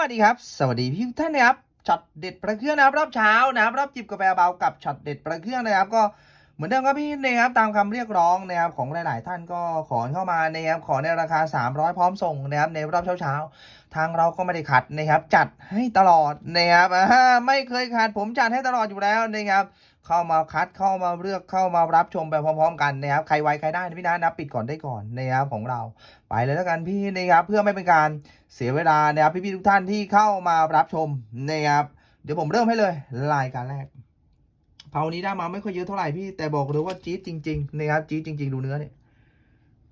วัสดีครับ สวัสดีพี่ทุกท่านนะครับช็อตเด็ดประเครื่องนะครับรอบเช้านะครับรอบจิบกาแฟเบากับช็อตเด็ดประเครื่องนะครับ ก็เหมือนเดิมครับพี่นะครับตามคำเรียกร้องนะครับของหลาย ๆ ท่านก็ขอเข้ามานะครับขอในราคา 300 พร้อมส่งนะครับในรอบเช้าๆทางเราก็ไม่ได้ขัดนะครับ จัดให้ตลอดนะครับไม่เคยขัดผมจัดให้ตลอดอยู่แล้วนะครับ เข้ามาคัดเข้ามาเลือกเข้ามารับชมไปพร้อมๆ กันนะครับใครไวใครได้นะพี่นะนับปิดก่อนได้ก่อนนะครับของเราไปเลยแล้วกันพี่นะครับเพื่อไม่เป็นการเสียเวลานะครับพี่ๆทุกท่านที่เข้ามารับชมนะครับเดี๋ยวผมเริ่มให้เลยรายการแรกเผานี้ได้มาไม่ค่อยเยอะเท่าไหร่พี่แต่บอกเลยว่าจี๊ดจริงๆนะครับจี๊ดจริง ๆ ดูเนื้อเนี่ย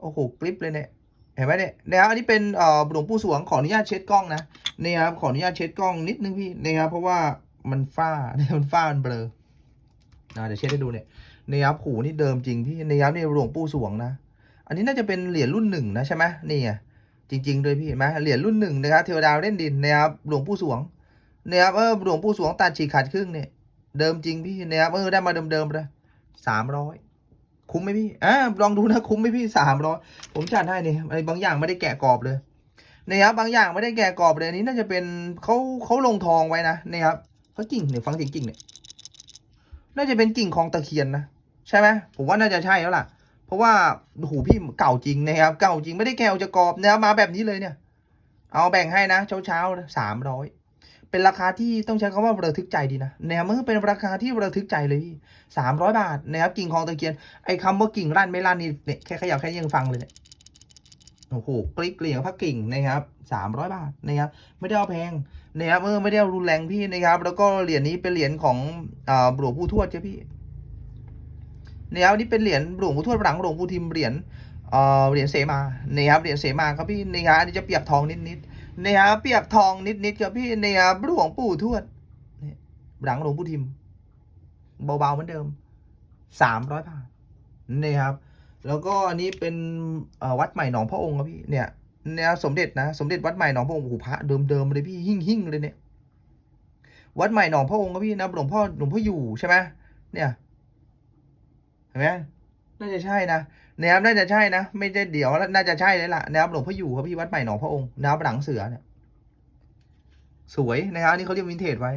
โอ้โหกริปเลยเนี่ยเห็นไหมเนี่ยนะครับอันนี้เป็นเอ่อหลวงปู่สวงขออนุญาตเช็ดกล้องนะนี่ครับขออนุญาตเช็ดกล้องนิดนึงพี่นะครับเพราะว่ามันฝ้าเนี่ยมันฝ้ามันเบลอ นะเดี๋ยวเช็ดให้ดูเนี่ยนี่ครับหูนี่เดิมจริงพี่นี่ครับนี่หลวงปู่สวงนะ อันนี้น่าจะเป็นเหรียญรุ่นหนึ่งนะใช่ไหมนี่ไงจริงๆเลยพี่เห็นไหมเหรียญรุ่นหนึ่งนะครับเทวดาเล่นดินนะครับหลวงปู่สวงนะครับเออหลวงปู่สวงตัดฉีกขาดครึ่งเนี่ยเดิมจริงพี่นะครับเออได้มาเดิมๆเลยสามร้อยคุ้มไหมพี่อ่าลองดูนะคุ้มไหมพี่สามร้อยผมจัดให้นี่ไอ้บางอย่างไม่ได้แกะกรอบเลยนะครับบางอย่างไม่ได้แกะกรอบเลยอันนี้น่าจะเป็นเขาเขาลงทองไว้นะนะครับเขากิ่งเนี่ยฟังเสียงกิ่งเนี่ย น่าจะเป็นกิ่งคลองตะเคียนนะใช่ไหมผมว่าน่าจะใช่แล้วล่ะ เพราะว่าโอ้โหพี่เก่าจริงนะครับ เก่าจริงไม่ได้แกวจะกรอบนะครับมาแบบนี้เลยเนี่ย เอาแบ่งให้นะ เช้าเช้าสามร้อยเป็นราคาที่ต้องใช้คำว่าระทึกใจดีนะแนวมันเป็นราคาที่ระทึกใจเลยพี่สามร้อยบาทนะครับกิ่งคลองตะเคียนไอ้คำว่ากิ่งลั่นไม่ลั่นนี่เนี่ยแค่ขยับแค่ยังฟังเลยเนี่ยโอ้โหกริ๊กเกลี่ยงพักกิ่งนะครับสามร้อยบาทนะครับไม่ได้เอาแพง นะครับเออไม่ได้รุนแรงพี่นะครับ แล้วก็เหรียญนี้เป็นเหรียญของอ่าหลวงปู่ทวดใช่พี่นะครับนี่เป็นเหรียญหลวงปู่ทวดหลังหลวงปู่ทิมเหรียญเอ่อเหรียญเสมานะครับเหรียญเสมาครับพี่นะครับอันนี้จะเปียกทองนิดๆนะครับเปียกทองนิดๆครับพี่นะครับหลวงปู่ทวดนี่หลังหลวงปู่ทิมเบาๆเหมือนเดิมสามร้อยบาทนี่ครับ แล้วก็อันนี้เป็นวัดใหม่หนองพระองค์ครับพี่เนี่ย เนี่ยสมเด็จนะ สมเด็จวัดใหม่หนองพระองค์โอ้โหพระเดิมๆเลยพี่หิ่งหิ่งเลยเนี่ยวัดใหม่หนองพระองค์ครับพี่นะหลวงพ่อหลวงพ่ออยู่ใช่ไหมเนี่ยเห็นไหมน่าจะใช่นะนะครับน่าจะใช่นะไม่ได้เดี๋ยวน่าจะใช่เลยล่ะนะครับหลวงพ่ออยู่ครับพี่วัดใหม่หนองพระองค์นะครับหลังเสือเนี่ยสวยนะครับอันนี่เขาเรียกวินเทจไว้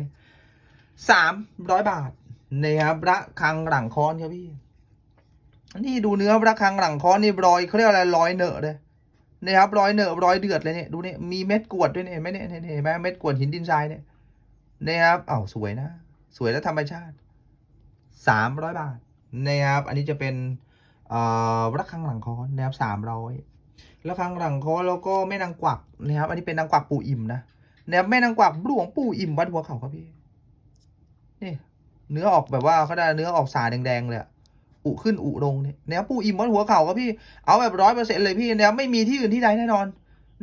สามร้อยบาทนะครับระคังหลังค้อนครับพี่นี่ดูเนื้อระคังหลังค้อนนี่รอยเขาเรียกอะไรรอยเนอะเลย นะครับรอยเหนอะรอยเดือดเลยเนี่ยดูเนี่ยมีเม็ดกวดด้วยเนี่ยเห็นไหมเนี่ยเห็นไหมเม็ดกวดหินดินทรายเนี่ยนะครับอ้าวสวยนะ สวยและธรรมชาติสามร้อยบาทนะครับอันนี้จะเป็นเอ่อระฆังหลังคอนะครับสามร้อยระฆังหลังคอแล้วก็แม่นางกวักนะครับ อันนี้เป็นนางกวักปู่อิ่มนะนะครับแม่นางกวักหลวงปู่อิ่มวัดหัวเขาครับพี่นี่เนื้อออกแบบว่าเขาได้เนื้อออกสาแดงๆเลย อุขึ้นอุลงเนี่ยนะครับปู่อิ่มวัดหัวเข่าครับพี่เอาแบบร้อยเปอร์เซ็นต์เลยพี่นะครับไม่มีที่อื่นที่ใดแน่นอน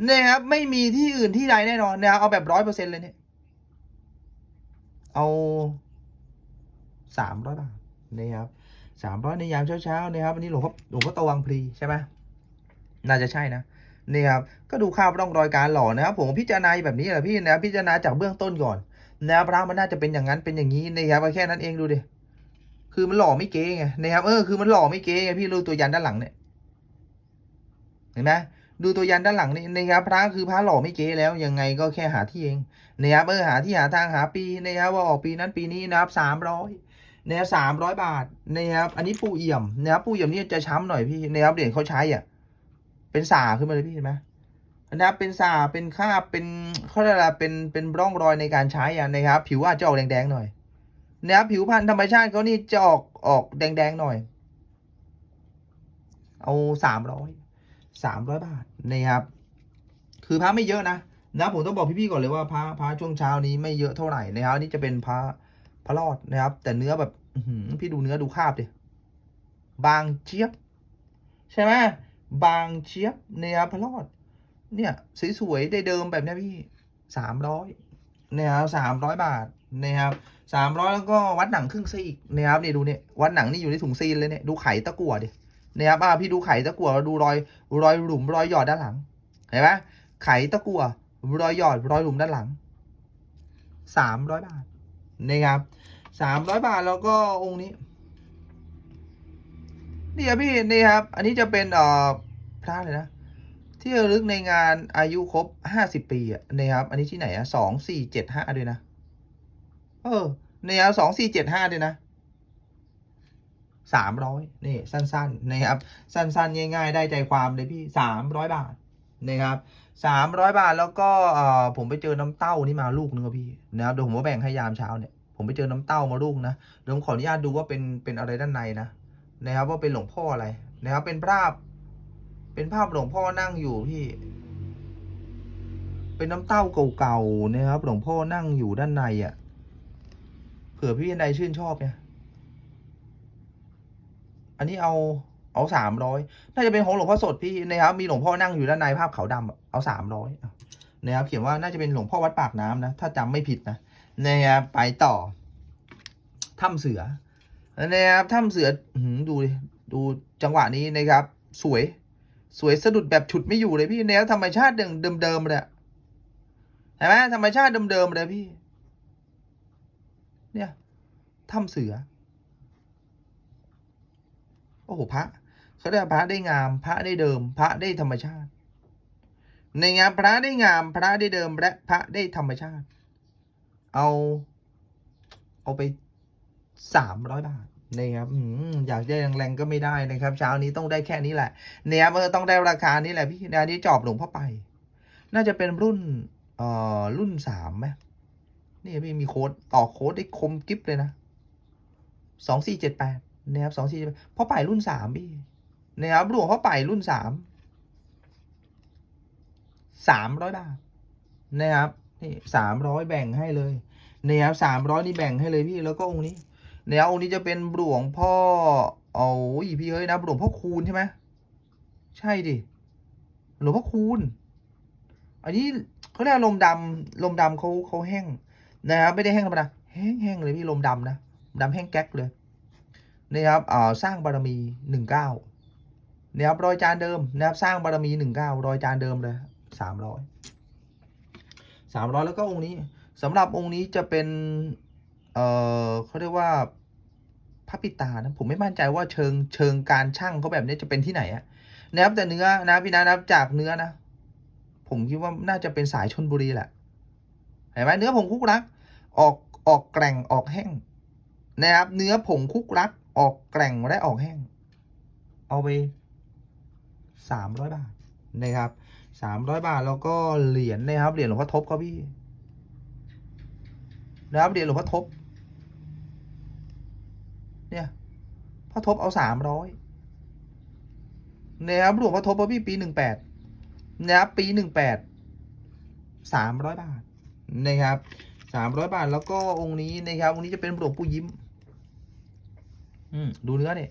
นะครับไม่มีที่อื่นที่ใดแน่นอนนะครับเอาแบบร้อยเปอร์เซ็นต์เลยเนี่ยเอาสามร้อยบาทนะครับสามร้อยในยามเช้าๆนะครับวันนี้หลวงพ่อหลวงพ่อตะวังพลีใช่ไหมน่าจะใช่นะนี่ครับก็ดูค่าบร่องรอยการหล่อนะครับผมพิจารณาแบบนี้แหละพี่นะพิจารณาจากเบื้องต้นก่อนนะครับพระมันน่าจะเป็นอย่างนั้นเป็นอย่างนี้นะครับแค่นั้นเองดูดิ คือมันหล่อไม่เก๋ไงนะครับเออคือมันหล่อไม่เก๋ไงพี่ดูตัวยันด้านหลังเนี่ยเห็นไหมดูตัวยันด้านหลังนี่นะครับพระคือพระหล่อไม่เก๋แล้วยังไงก็แค่หาที่เองนะครับเออหาที่หาทางหาปีนะครับว่าออกปีนั้นปีนี้นะครับสามร้อยนะครับสามร้อยบาทนะครับอันนี้ปูเอี่ยมนะครับปูเอี่ยมนี่จะช้ำหน่อยพี่นะครับเหรียญเขาใช้อะเป็นสาขึ้นมาเลยพี่เห็นไหมนะครับเป็นสาเป็นคราบเป็นเขาเรียกอะไรเป็นเป็นร่องรอยในการใช้อะนะครับ ผิวอาจจะออกแดงๆหน่อย นะครับผิวพันธุ์ธรรมชาติเขานี่จะออกออกแดงๆหน่อย เอาสามร้อยสามร้อยบาทนะครับ คือพระไม่เยอะนะนะผมต้องบอกพี่ๆก่อนเลยว่าพระพระช่วงเช้านี้ไม่เยอะเท่าไหร่นะครับนี่จะเป็นพระพระรอดนะครับ แต่เนื้อแบบออืพี่ดูเนื้อดูคาบดิบางเจี๊ยบ ใช่ไหมบางเจี๊ยบนะครับพระรอด เนี่ยสวยๆได้เดิมแบบนี้พี่สามร้อยนะครับสามร้อยบาท นะครับสามร้อยแล้วก็วัดหนังครึ่งซีกนะครับนี่ดูเนี่ยวัดหนังนี่อยู่ในถุงซีนเลยเนี่ยดูไข่ตะกั่วดินะครับอ่าพี่ดูไข่ตะกั่วดูรอยรอยหลุมรอยหยอดด้านหลังเห็นไหมไข่ตะกั่วรอยหยอดรอยหลุมด้านหลังสามร้อยบาทนะครับสามร้อยบาทแล้วก็องค์นี้นี่ครับพี่นี่ครับ อันนี้จะเป็นเอ่อพระเลยนะ ที่ระลึกในงานอายุครบห้าสิบปีอะนะครับอันนี้ที่ไหนอะสองสี่เจ็ดห้าด้วยนะ เออเนี่ยสองสี่เจ็ดห้าด้วยนะสามร้อยนี่สั้นๆนะครับสั้นๆ ง่าย ๆ ได้ใจความเลยพี่สามร้อยบาทนะครับสามร้อยบาทแล้วก็เอ่อผมไปเจอน้ำเต้านี่มาลูกนึงครับพี่นะครับเดี๋ยวผมว่าแบ่งให้ยามเช้าเนี่ยผมไปเจอน้ำเต้ามาลูกนะเดี๋ยวผมขออนุญาตดูว่าเป็นเป็นอะไรด้านในนะนะครับว่าเป็นหลวงพ่ออะไรนะครับ เป็นภาพ เป็นภาพหลวงพ่อนั่งอยู่พี่ เป็นน้ำเต้าเก่าๆนะครับหลวงพ่อนั่งอยู่ด้านในอะ เผื่อพี่ใดชื่นชอบเนี่ย อันนี้เอาเอาสามร้อยน่าจะเป็นของหลวงพ่อสดพี่นะครับ มีหลวงพ่อนั่งอยู่ด้านในภาพขาวดำเอาสามร้อยนะครับ เขียนว่าน่าจะเป็นหลวงพ่อวัดปากน้ำนะ ถ้าจำไม่ผิดนะนะครับไปต่อถ้ำเสือนะครับถ้ำเสือดูดูจังหวะนี้นะครับ สวย สวยสะดุดแบบฉุดไม่อยู่เลยพี่แนวธรรมชาติเดิมเดิมเลยอะเห็นไหมธรรมชาติเดิมๆเลยพี่ เนี่ยถ้ำเสือ โอ้โหพระเขาเรียกพระได้งาม พระได้เดิม พระได้ธรรมชาติ ในงานพระได้งาม พระได้เดิมและพระได้ธรรมชาติ เอา เอาไปสามร้อยบาทนะครับออยากได้แรงๆก็ไม่ได้นะครับ เช้านี้ต้องได้แค่นี้แหละเนี่ยเออต้องได้ราคานี้แหละพี่นะนี่จอบหลวงพ่อไป น่าจะเป็นรุ่นเอ่อรุ่นสามไหม นี่พี่มีโค้ดต่อโค้ดได้คมกิฟเลยนะสองสี่เจ็ดแปดนะครับสองสี่พ่อไปรุ่นสามพี่นะครับหลวงพ่อไปรุ่นสามสามร้อยบาทนะครับนี่สามร้อยแบ่งให้เลยนะครับสามร้อยนี่แบ่งให้เลยพี่แล้วก็องค์นี้เนี่ยองค์นี้จะเป็นหลวงพ่อโอ้ยพี่เฮ้ยนะหลวงพ่อคูณใช่ไหมใช่ดิหลวงพ่อคูณอันนี้เขาเรียกลมดำลมดำเขาเขาแห้ง นะครับไม่ได้แห้งธรรมดาแห้งแห้งเลยพี่ลมดำนะดำแห้งแก๊กเลยนะครับสร้างบารมีหนึ่งเก้านะครับรอยจานเดิมนะครับสร้างบารมีหนึ่งเก้ารอยจานเดิมเลยสามร้อยสามร้อยแล้วก็องค์นี้สำหรับองค์นี้จะเป็น เออเขาเรียกว่าพระปิตานะผมไม่มั่นใจว่าเชิงเชิงการช่างเขาแบบนี้จะเป็นที่ไหนอะนะครับแต่เนื้อนะพี่นะนับจากเนื้อนะ ผมคิดว่าน่าจะเป็นสายชนบุรีแหละเห็นไหมเนื้อผงคุกรัก ออกออกแกร่งออกแห้งนะครับ เนื้อผงคุกรัก ออกแกร่งและออกแห้ง เอาไปสามร้อยบาทนะครับสามร้อยบาทแล้วก็เหรียญนะครับเหรียญหลวงพ่อทบครับพี่นะครับเหรียญหลวงพ่อทบ เนี่ยพ่อทบเอาสามร้อยนะครับหลวงพ่อทบครับพี่ปีหนึ่งแปดนะครับปีหนึ่งแปดสามร้อยบาทนะครับ สามร้อยบาทแล้วก็องค์นี้นะครับองค์นี้จะเป็นหลวงปู่ยิ้ม อืมดูเนื้อเนี่ย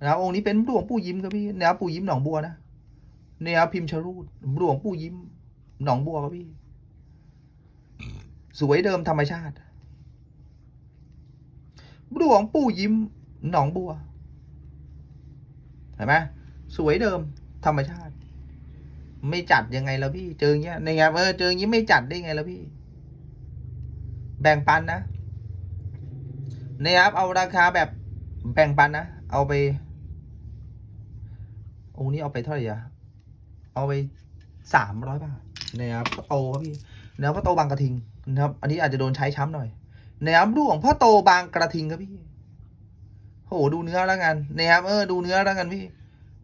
นะครับองค์นี้เป็นหลวงปู่ยิ้มครับพี่นะครับปู่ยิ้มหนองบัวนะนะครับพิมพ์ชรูดหลวงปู่ยิ้ม หนองบัวครับพี่ สวยเดิมธรรมชาติหลวงปู่ยิ้ม หนองบัวเห็นไหมสวยเดิม ธรรมชาติ ไม่จัดยังไงแล้วพี่ เจออย่างเงี้ยในไงเออเจออย่างงี้ไม่จัดได้ไงแล้วพี่ แบ่งปันนะนะครับเอาราคาแบบแบ่งปันนะเอาไปองค์นี้เอาไปเท่าไหร่อะเอาไปสามร้อยบาทนะครับพ่อโตครับพี่นะครับพ่อโตบางกระทิงนะครับ อันนี้อาจจะโดนใช้ช้ำหน่อยนะครับดูของพ่อโตบางกระทิงครับพี่โหดูเนื้อแล้วกันนะครับเออดูเนื้อแล้วกันพี่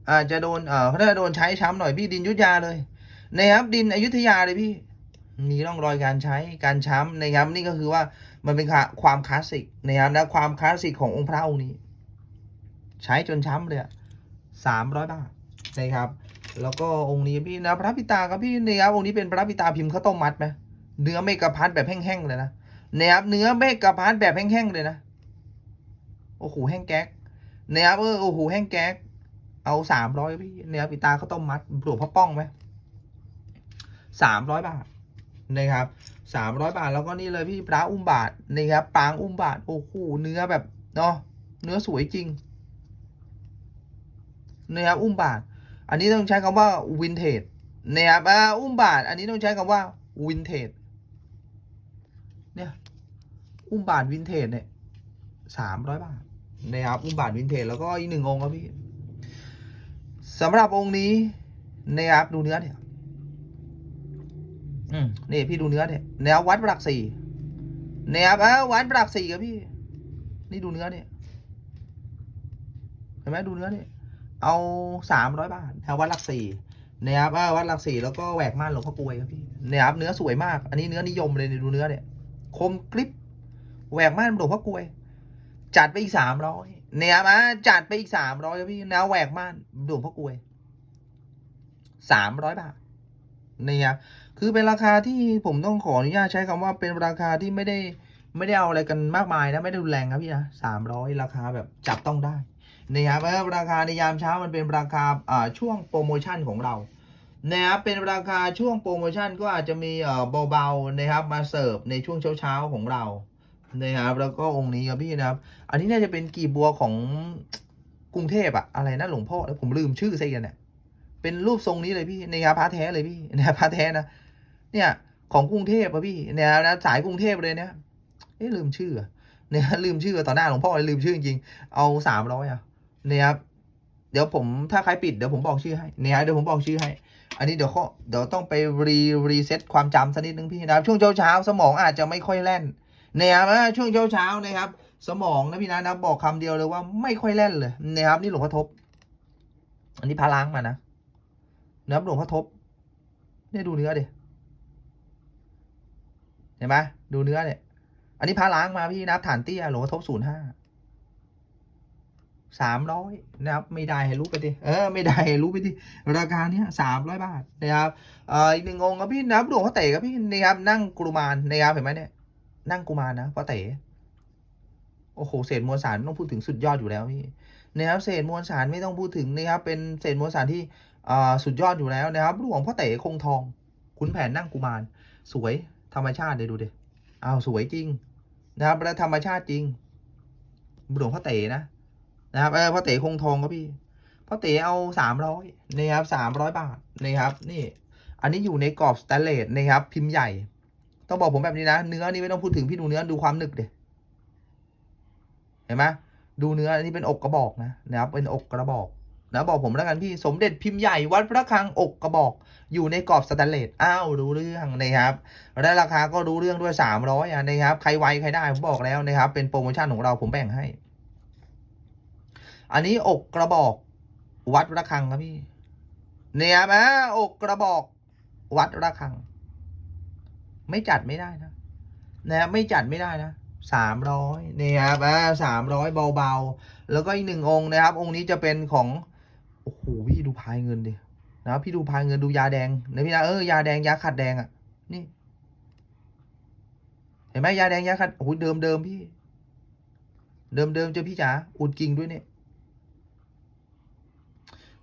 อาจจะโดนเออเขาจะโดนใช้ช้ำหน่อยพี่ดินยุทธยาเลยนะครับดินอยุธยาเลยพี่ มีร่องรอยการใช้การช้ำนะครับนี่ก็คือว่ามันเป็นความคลาสสิกนะครับและความคลาสสิกขององค์พระองค์นี้ ใช้จนช้ำเลยสามร้อยบาทนะครับ แล้วก็องค์นี้พี่นะพระปิตาครับพี่นะครับองค์นี้เป็นพระปิตาพิมพ์ข้าวต้มมัดไหมเนื้อเมกะพัดแบบแห้งๆเลยนะนะครับเนื้อเมกะพัดแบบแห้งๆเลยนะโอ้โหแห้งแก๊กนะครับเออโอ้โหแห้งแก๊กเอาสามร้อยพี่เนี่ยปิตาเขาวต้มมัดหลวงพ่อป้องไหมสามร้อยบาท นะครับสามร้อยบาทแล้วก็นี่เลยพี่ปลาอุ้มบาทนะครับปางอุ้มบาทโอ้โหเนื้อแบบเนาะเนื้อสวยจริงนะครับอุ้มบาท อันนี้ต้องใช้คำว่าวินเทจนะครับอ่าอุ้มบาท อันนี้ต้องใช้คำว่าวินเทจเนี่ยอุ้มบาทวินเทจเนี่ยสามร้อยบาทนะครับอุ้มบาทวินเทจแล้วก็อีกหนึ่งองค์ครับพี่สำหรับองค์นี้นะครับดูเนื้อเนี่ย อืมนี่พี่ดูเนื้อเนี่ยแนววัดประหลักสี่นะครับเอ้าวัดประหลักสี่ครับพี่ นี่ดูเนื้อเนี่ยเห็นไหมดูเนื้อเนี่ยเอาสามร้อยบาทแนววัดหลักสี่นะครับเอ้าวัดหลักสี่แล้วก็แหวกม่านหลวงพ่อกลวยครับพี่นะครับเนื้อสวยมาก อันนี้เนื้อนิยมเลยเนี่ยดูเนื้อเนี่ยคมกริบแหวกม่านหลวงพ่อกลวย จัดไปอีกสามร้อยเนี่ยมาจัดไปอีกสามร้อยครับพี่แนวแหวกม่านหลวงพ่อกลวยสามร้อยบาท นี่ยคือเป็นราคาที่ผมต้องขออนุญาตใช้คำว่าเป็นราคาที่ไม่ได้ไม่ได้เอาอะไรกันมากมายนะ ไม่ได้รุนแรงครับพี่นะสามร้อยราคาแบบจับต้องได้นะครับแล้วราคาในยามเช้ามันเป็นราคาอ่าช่วงโปรโมชั่นของเรานะครับเป็นราคาช่วงโปรโมชั่นก็อาจจะมีเอ่อเบาๆนะครับมาเสิร์ฟในช่วงเช้าๆของเรานะครับแล้วก็องค์นี้ครับพี่นะครับ อันนี้น่าจะเป็นกีบบัวของกรุงเทพอะอะไรนะหลวงพ่อแล้วผมลืมชื่อซะอีกันเนี่ย เป็นรูปทรงนี้เลยพี่นะครับพระแท้เลยพี่นะครับพระแท้นะเนี่ยของกรุงเทพอะพี่เนี่ยนะสายกรุงเทพเลยเนี่ยเอ๊ะลืมชื่อเนี่ยลืมชื่อต่อหน้าหลวงพ่อเลยลืมชื่อจริงเอาสามร้อยอะเนี่ยครับเดี๋ยวผมถ้าใครปิดเดี๋ยวผมบอกชื่อให้เนี่ยเดี๋ยวผมบอกชื่อให้ อันนี้เดี๋ยวข้อเดี๋ยวต้องไปรีรีเซ็ตความจำสักนิดนึงพี่นะครับช่วงเช้าๆสมองอาจจะไม่ค่อยแล่นนะครับอ่าช่วงเช้าเช้านะครับ สมองนะพี่นะนะบอกคำเดียวเลยว่าไม่ค่อยแล่นเลยนะครับนี่หลวงพ่อทบ อันนี้พาล้างมานะ นะครับหลวงพ่อทบเนี่ยดูเนื้อดิเห็นไหมดูเนื้อเนี่ย อันนี้พาล้างมาพี่นับฐานเตี้ยหลวงพ่อทบศูนย์ห้าสามร้อยนะครับไม่ได้ให้รู้ไปดิเออไม่ได้ให้รู้ไปดิราคาเนี้ยสามร้อยบาทนะครับเอ่ออีกหนึ่งองค์ครับพี่นะครับหลวงพ่อเต๋ครับพี่นะครับนั่งกุมานนะครับเห็นไหมเนี่ยนั่งกุมารนะพ่อเต๋โอ้โหเศษมวลสารต้องพูดถึงสุดยอดอยู่แล้วพี่นะครับเศษมวลสารไม่ต้องพูดถึงนะครับเป็นเศษมวลสารที่ สุดยอดอยู่แล้วนะครับหลวงพ่อเต๋คงทองขุนแผนนั่งกุมาร สวยธรรมชาติเลยดูดิอ้าวสวยจริงนะครับและธรรมชาติจริงหลวงพ่อเต๋นะนะครับเออพ่อเต๋คงทองครับพี่พ่อเต๋เอาสามร้อยนะครับสามร้อยบาทนะครับนี่อันนี้อยู่ในกรอบสแตนเลสนะครับพิมพ์ใหญ่ ต้องบอกผมแบบนี้นะ เนื้อนี่ไม่ต้องพูดถึงพี่ดูเนื้อดูความหนึกเดเห็นไหมดูเนื้ออันนี้เป็นอกกระบอกนะนะครับเป็นอกกระบอก นะบอกผมแล้วกันพี่สมเด็จพิมพ์ใหญ่วัดพระคลังอกกระบอก อยู่ในกรอบสแตนเลสอ้าวรู้เรื่องนะครับและราคาก็รู้เรื่องด้วยสามร้อยอะนะครับ ใครไวใครได้ผมบอกแล้วนะครับ เป็นโปรโมชั่นของเราผมแบ่งให้ อันนี้อกกระบอกวัดระฆังครับพี่ เนี่ยนะอกกระบอกวัดระฆัง ไม่จัดไม่ได้นะนะไม่จัดไม่ได้นะสามร้อยนี่ครับอ่าสามร้อยเบาๆ แล้วก็อีกหนึ่งองค์นะครับ องค์นี้จะเป็นของ โอ้โหพี่ดูพายเงินดินะพี่ดูพายเงินดูยาแดงนะพี่นะเออยาแดงยาขัดแดงอะ นี่ เห็นไหมยาแดงยาขัดโอ้โหเดิมเดิมพี่ เดิมเดิมเจอพี่จ๋าอุดจริงด้วยเนี่ย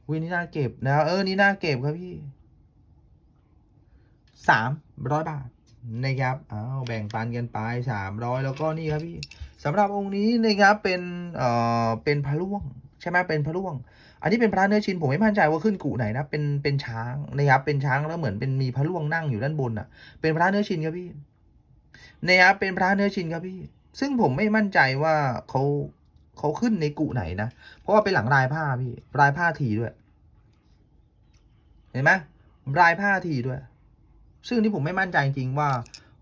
วินี่น่าเก็บนะเออนี่น่าเก็บครับพี่สามร้อยบาทนะครับอ้าวแบ่งปันกันไปสามร้อยแล้วก็นี่ครับพี่สำหรับองค์นี้นะครับเป็นเอ่อเป็นพระล่วง ใช่ไหมเป็นพระล่วง อันนี้เป็นพระเนื้อชินผมไม่มั่นใจว่าขึ้นกูไหนนะ เป็นเป็นช้างนะครับเป็นช้างแล้วเหมือนเป็นมีพระล่วงนั่งอยู่ด้านบนอะ เป็นพระเนื้อชินครับพี่นะครับเป็นพระเนื้อชินครับพี่ ซึ่งผมไม่มั่นใจว่าเขาเขาขึ้นในกุไหนนะ เพราะว่าเป็นหลังลายผ้าพี่ลายผ้าถี่ด้วย เห็นไหมลายผ้าถี่ด้วย ซึ่งที่ผมไม่มั่นใจจริงว่า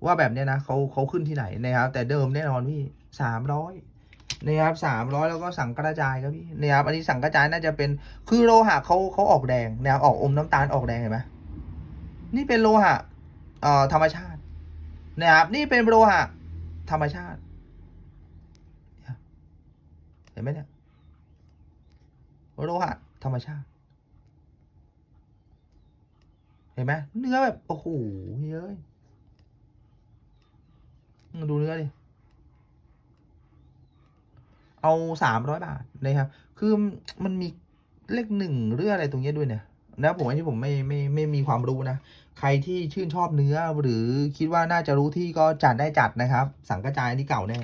ว่าแบบเนี้ยนะเขาเขาขึ้นที่ไหนนะครับแต่เดิมแน่นอนพี่สามร้อย นะครับสามร้อยแล้วก็สังกระจายครับพี่นะครับอันนี้สังกระจายน่าจะเป็นคือโลหะเขาเขาออกแดงนะครับออกอมน้ำตาลออกแดงเห็นไหมนี่เป็นโลหะเอ่อธรรมชาตินะครับนี่เป็นโลหะธรรมชาติเห็นไหมเนี่ยโลหะธรรมชาติ เห็นไหมเนื้อแบบโอ้โหเยมึงดูเนื้อดิ เอาสามร้อยบาทนะครับ คือมันมีเลขหนึ่งหรืออะไรตรงนี้ด้วยเนี่ยนะผมอันนี้ผมไม่ไม่ไม่มีความรู้นะ ใครที่ชื่นชอบเนื้อหรือคิดว่าน่าจะรู้ที่ก็จัดได้จัดนะครับ สังกระจายอันนี้เก่าแน่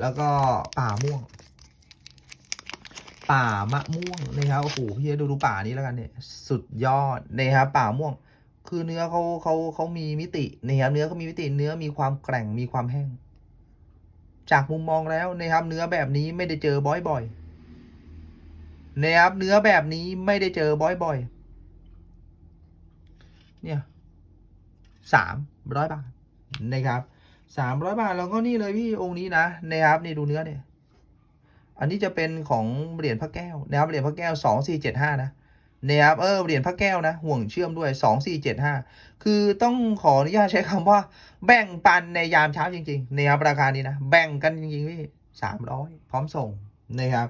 แล้วก็ป่าม่วง ป่ามะม่วงนะครับโอ้โหพี่ดูดูป่านี้แล้วกันเนี่ยสุดยอดนะครับป่าม่วง คือเนื้อเขาเขาเขามีมิตินะครับเนื้อเขามีมิติเนื้อมีความแกร่งมีความแห้ง จากมุมมองแล้วนะครับ เนื้อแบบนี้ไม่ได้เจอบ่อยๆนะครับเนื้อแบบนี้ไม่ได้เจอบ่อยเนี่ยสามร้อยบาทนะครับสามร้อยบาทแล้วก็นี่เลยพี่องค์นี้นะนะครับนี่ดูเนื้อเนี่ย อันนี้จะเป็นของเหรียญพระแก้วนะครับเหรียญพระแก้วสองสี่เจ็ดห้านะ นะครับเออเหรียญพระแก้วนะ ห่วงเชื่อมด้วยสองสี่เจ็ดห้าคือต้องขออนุญาตใช้คำว่า แบ่งปันในยามเช้าจริงๆนะครับราคานี้นะ แบ่งกันจริงๆพี่สามร้อยพร้อมส่งนะครับ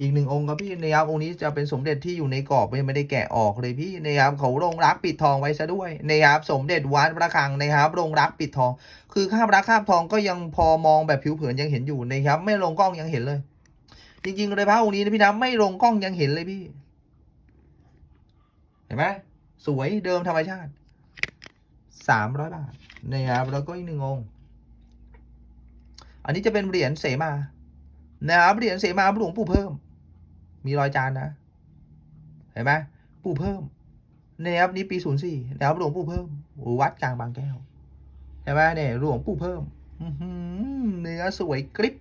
อีกหนึ่งองค์ครับพี่นะครับองค์นี้จะเป็นสมเด็จที่อยู่ในกรอบไม่ได้แกะออกเลยพี่นะครับเขาลงรักปิดทองไว้ซะด้วยนะครับสมเด็จวัดพระคังนะครับลงรักปิดทอง คือคาบรักคาบทองก็ยังพอมองแบบผิวเผินยังเห็นอยู่นะครับไม่ลงกล้องยังเห็นเลย จริงๆเลยพระองค์นี้นะพี่นะไม่ลงกล้องยังเห็นเลยพี่ เห็นไหมสวยเดิมธรรมชาติสามร้อยบาทนะครับแล้วก็อีกหนึ่งองค์ อันนี้จะเป็นเหรียญเสมานะครับเหรียญเสมาหลวงปู่เพิ่ม มีรอยจานนะ เห็นไหมปู่เพิ่มนะครับนี่ปีศูนย์สี่นะครับหลวงปู่เพิ่มวัดกลางบางแก้วเห็นไหมเนี่ยหลวงปู่เพิ่มเนื้อสวยกริบ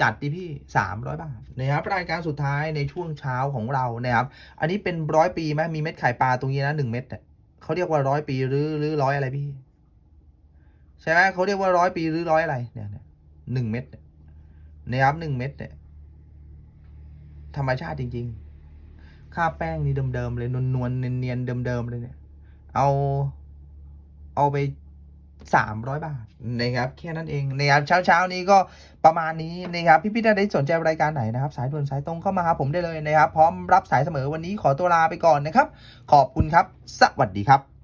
จัดดิพี่สามร้อยบาทนะครับรายการสุดท้ายในช่วงเช้าของเรานะครับ อันนี้เป็นร้อยปีไหมมีเม็ดไข่ปลาตรงนี้นะหนึ่งเม็ดเนี่ยเขาเรียกว่าร้อยปีหรือหรือร้อยอะไรพี่ ใช่ไหมเขาเรียกว่าร้อยปีหรือร้อยอะไรเนี่ยเนี่ยหนึ่งเม็ดนะครับหนึ่งเม็ดเนี่ยธรรมชาติจริง ๆ ค่าแป้งนี่เดิมๆเลยนวลๆเนียนๆเดิมๆเลยเนี่ย เอา เอาไป สามร้อยบาทนะครับแค่นั้นเองนะครับเช้าเช้าๆนี้ก็ประมาณนี้นะครับพี่พี่ถ้าได้สนใจรายการไหนนะครับ สายด่วนสายตรงเข้ามาหาผมได้เลยนะครับ พร้อมรับสายเสมอวันนี้ขอตัวลาไปก่อนนะครับ ขอบคุณครับ สวัสดีครับ